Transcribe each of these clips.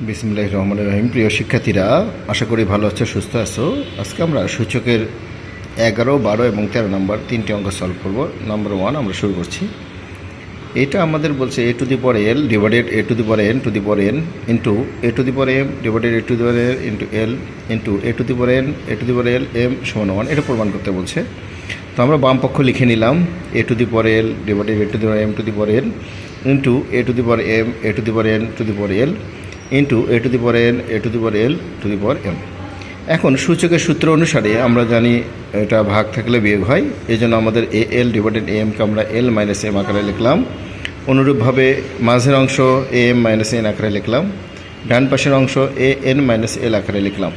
বিসমুল্লাহ রহমান রহিম প্রিয় শিক্ষার্থীরা আশা করি ভালো আছো সুস্থ আছো আজকে আমরা সূচকের এগারো বারো এবং তেরো নম্বর তিনটি অঙ্ক সলভ করব নাম্বার ওয়ান আমরা শুরু করছি এটা আমাদের বলছে A to the power L divided A to the পর N to the power N into A to the power M divided A to the power L into L into A to the power N A two the power L M সমান one এটা প্রমাণ করতে বলছে তো আমরা বাম পক্ষ লিখে নিলাম এ to the power L divided A to the পর M to the power N into A to the power M A two the power N to the power L into A to the power N A to the power L two the power M এখন সূচকের সূত্র অনুসারে আমরা জানি এটা ভাগ থাকলে বিয়োগ হয় এই জন্য আমাদের এ এল ডিভাইডেড এমকে আমরা এল মাইনাস এম আকারে লিখলাম। অনুরূপভাবে মাঝের অংশ এ এম মাইনাস এন আকারে লিখলাম, ডান পাশের অংশ এ এন মাইনাস এল আকারে লিখলাম।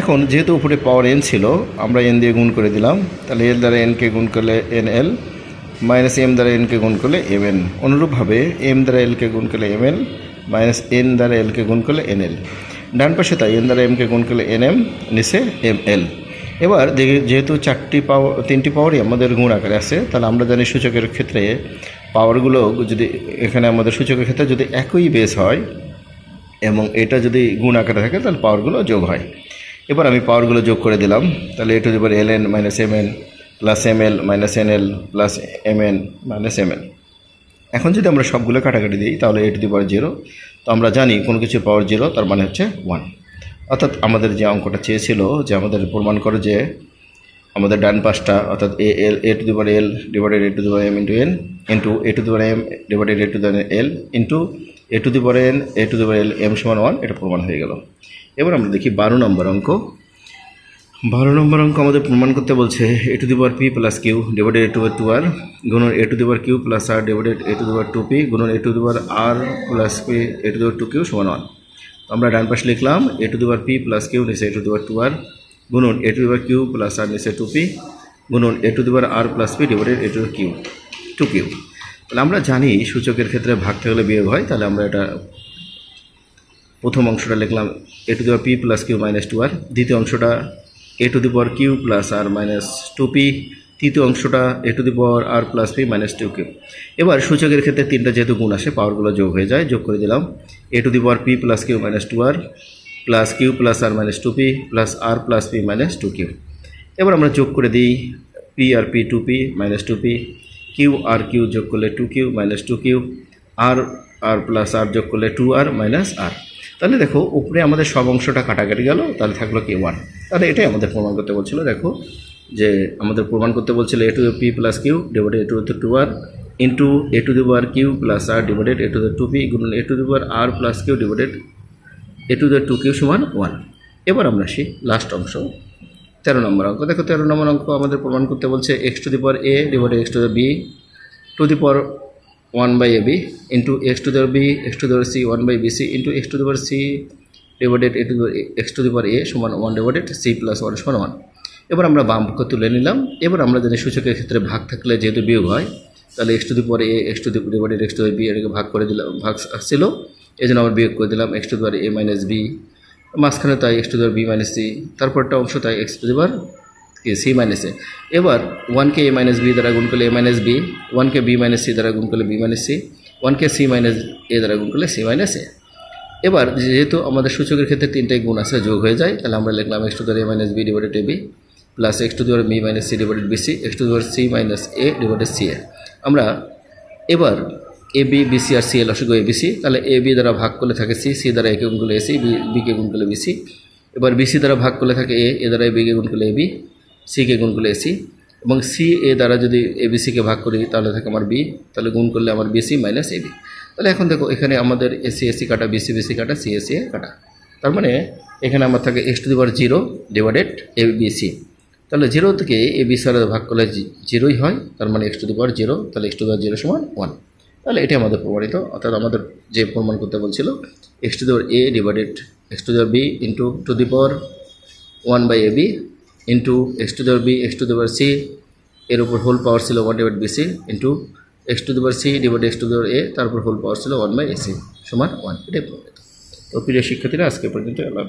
এখন যেহেতু উপরে পাওয়ার এন ছিল, আমরা এন দিয়ে গুণ করে দিলাম, তাহলে এল দ্বারা এনকে গুণ করলে এন এল মাইনাস এম দ্বারা এনকে গুণ করলে এম এন অনুরূপভাবে এম দ্বারা এলকে গুণ করলে এম এল মাইনাস এন দ্বারা এলকে গুণ করলে এন এল ডান পাশে তাই এন দ্বারা এমকে গুণ করলে এন এম নিচে এম এল এবার যেহেতু চারটি পাওয়ার তিনটি পাওয়ারই আমাদের গুণ আকারে আছে, তাহলে আমরা জানি সূচকের ক্ষেত্রে পাওয়ারগুলো যদি এখানে আমাদের সূচকের ক্ষেত্রে যদি একই বেস হয়, এবং এটা যদি গুণ আকারে থাকে, তাহলে পাওয়ারগুলো যোগ হয়। এবার আমি পাওয়ারগুলো যোগ করে দিলাম, তাহলে A to the power L N minus M N plus M L minus N L plus M N minus M L এখন যদি আমরা সবগুলো কাটাকাটি দিই, তাহলে A to the power zero তো আমরা জানি কোনো কিছুর পাওয়ার জিরো তার মানে হচ্ছে ওয়ান অর্থাৎ আমাদের যে অঙ্কটা চেয়েছিল যে আমাদের প্রমাণ করে যে আমাদের ডান পাশটা, অর্থাৎ A L A to the power L divided A to the power M into N into A to the power M divided A to the L into A to the power N A to the power L M সমান one এটা প্রমাণ হয়ে গেল। এবার আমরা দেখি বারো নম্বর অঙ্ক। বারো নম্বর অঙ্ক আমাদের প্রমাণ করতে বলছে A to the power P plus Q divided A to power two R গুণন A to the power Q plus R divided A to the power two P গুণন A to the power R plus P A to the power two Q সমান one আমরা ডান পাশে লিখলাম A to the power P plus Q নিচে A to the power two R গুণন A to the power Q plus R নিচে two P গুণন A to the power R plus P divided A to Q two Q তাহলে আমরা জানি সূচকের ক্ষেত্রে ভাগ থাকলে বিয়োগ হয় তাহলে আমরা এটা প্রথম অংশটা লিখলাম A to the power P plus Q minus two R দ্বিতীয় অংশটা A to the power Q plus R minus two P তৃতীয় অংশটা A to the power R plus P minus two Q এবার সূচকের ক্ষেত্রে তিনটা যেহেতু গুণ আসে, পাওয়ারগুলো যোগ হয়ে যায়, যোগ করে দিলাম। A to the power P plus Q minus two R plus Q plus R minus two P plus R plus P minus two Q এবার আমরা যোগ করে দিই P R P two P minus two P Q R Q যোগ করলে two Q minus two Q R R plus R যোগ করলে two আর minus আর তাহলে দেখো, উপরে আমাদের সব অংশটা কাটাকাটি গেল, তাহলে থাকল কি ওয়ান তাহলে এটাই আমাদের প্রমাণ করতে বলছিল, দেখো, যে আমাদের প্রমাণ করতে বলছিল A to P plus Q divided A to the two R into A to the power Q plus R divided A to the two P গুণন A to the power R plus Q divided A to the two Q সমান one এবার আমরা আসি last অংশ, তেরো নম্বর অঙ্ক। দেখো, তেরো নম্বর অঙ্ক আমাদের প্রমাণ করতে বলছে x to the power a divided x to the b to the power one by a b into x to the power b x to the power c one by b c into x to the power c divided a to x to the power a সমান one divided c plus one সমান one এবার আমরা বাম পক্ষ তুলে নিলাম এবার আমরা জানি সূচকের ক্ষেত্রে ভাগ থাকলে যেহেতু বিয়োগ হয় তাহলে x to the power a x to the divided x to b এটাকে ভাগ করে দিলাম ভাগ আসছিল এই জন্য আমরা বিয়োগ করে দিলাম x to the a minus b মাঝখানে তাই x to the b minus c তারপরটা অংশ তাই এক্স টু দি পাওয়ার কে সি মাইনাস এ এবার ওয়ানকে এ মাইনাস বি দ্বারা গুণ করলে এ মাইনাস বি ওয়ানকে বি মাইনাস সি দ্বারা গুণ করলে বি মাইনাস সি ওয়ানকে সি মাইনাস এ দ্বারা গুণ করলে সি মাইনাস এ এবার, যেহেতু আমাদের সূচকের ক্ষেত্রে তিনটাই গুণ আছে, যোগ হয়ে যায়, তাহলে আমরা লিখলাম এক্স টু দ্বারা a minus b divided a b plus x to দ্বারা b minus c divided b c x to দ্বারা c minus a divided c a আমরা এবার এ বি বি সি আর সি এল অসুখ এ বি সি তাহলে A B দ্বারা ভাগ করলে থাকে সি সি দ্বারা একে গুণ করলে সি বি বিকে গুণ করলে বি সি এবার বি সি দ্বারা ভাগ করলে থাকে এ এ দ্বারা বিকে গুণ করলে এ বি সিকে গুণ করলে এসি এবং সি এ দ্বারা যদি এ বিসিকে ভাগ করি, তাহলে থাকে আমার বি তাহলে গুণ করলে আমার বিসি মাইনাস এ বি তাহলে এখন দেখো, এখানে আমাদের এসি এসি কাটা বিসি বিসি কাটা সি এসি কাটা। তার মানে এখানে আমার থাকে x to the power zero divided a b c তাহলে জিরো থেকে এ বি সারে ভাগ করলে জিরোই হয়, তার মানে x to the power zero তাহলে এক্স টু দি জিরো সমান ওয়ান তাহলে এটাই আমাদের প্রমাণিত, অর্থাৎ আমাদের যে প্রমাণ করতে বলছিল x to the a divided x to the b into to the power one by a b into x to the power b x to the power c এর উপর হোল পাওয়ার ছিল one divide b c into x to the power c divide x to the power a তারপর whole power ছিল one by AC সমান one এটাই প্রমাণিত তো প্রিয় শিক্ষার্থীরা, আজকে পর্যন্ত আল্লাহ।